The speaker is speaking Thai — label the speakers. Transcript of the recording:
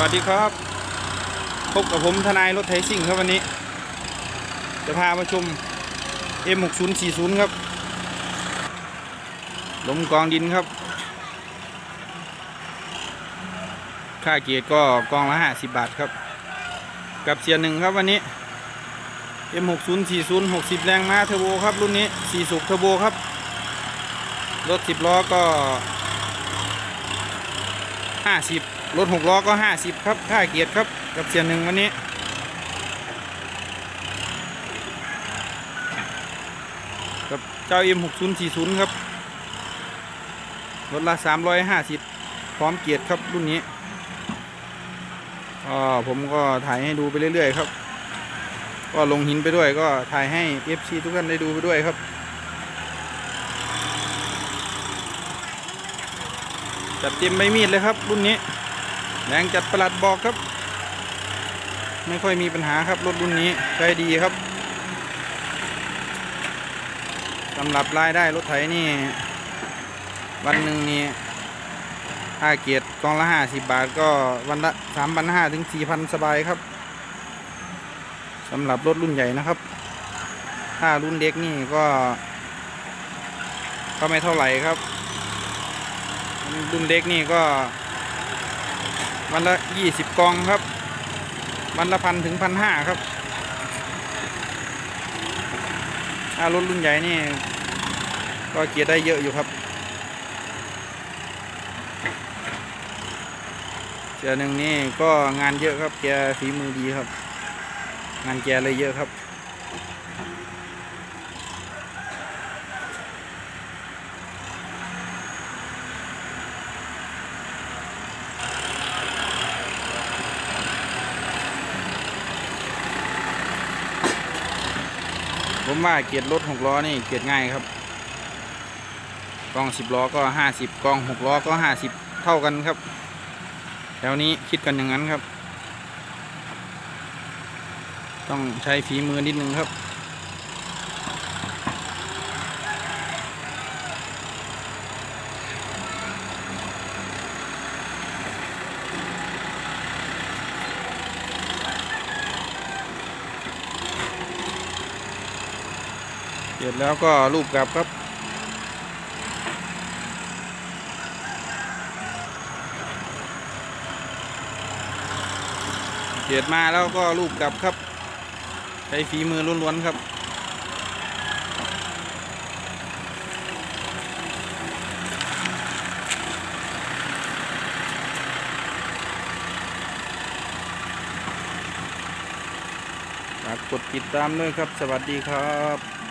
Speaker 1: วัสดีครับ พบกับผมทนายรถไถซิ่งครับวันนี้ จะพามาชม M6040 ครับลมกองดินครับ ค่าเกียร์ก็กองละ50บาทครับ กับเสียหนึ่งครับวันนี้ M6040 60 แรงม้าเทอร์โบครับ รุ่นนี้ 4 สูบเทอร์โบครับ รถ 10 ล้อก็ 50 รถ 6 ล้อก็ 50 ครับค่าเกียร์ครับ กับเสียหนึ่งวันนี้ กับเจ้า M6040 ครับ รถละ 350 พร้อมเกียร์ครับรุ่นนี้ก็ผมก็ถ่ายให้ดูไปเรื่อยๆครับ ก็ลงหินไปด้วยก็ถ่ายให้ FC ทุกท่านได้ดูไปด้วยครับ จัดเต็มใบมีดเลยครับ รุ่นนี้แรงจัดประหลัดบอกครับ ไม่ค่อยมีปัญหาครับรถรุ่นนี้ใช้ดีครับสำหรับรายได้รถไถนี่ วันหนึ่งนี่ค่าเกียรติกองละห้าสิบบาทก็วันละสามพันห้าถึงสี่พันสบายครับสำหรับรถรุ่นใหญ่นะครับ ถ้ารุ่นเด็กนี่ก็ ก็ไม่เท่าไหร่ครับ รุ่นเด็กนี่ก็ วันละยี่สิบกองครับ วันละพันถึงพันห้าครับถ้ารถรุ่นใหญ่นี่ ก็เกียร์ได้เยอะอยู่ครับเสือหนึ่งนี่ก็งานเยอะครับแกฝีมือดีครับ งานแกเลยเยอะครับ ผมว่าเกียร์รถหกล้อนี่เกียร์ง่ายครับ กล้องสิบล้อก็ห้าสิบกล้องหกล้อก็ห้าสิบเท่ากันครับ แถวนี้คิดกันอย่างนั้นครับ ต้องใช้ฝีมือนิดนึงครับ ร็จแล้วก็รูปกลับครับ เกียดมาแล้วก็รูปกลับครับ ใช้ฝีมือล้วนๆครับฝากกดติดตามด้วยครับ สวัสดีครับ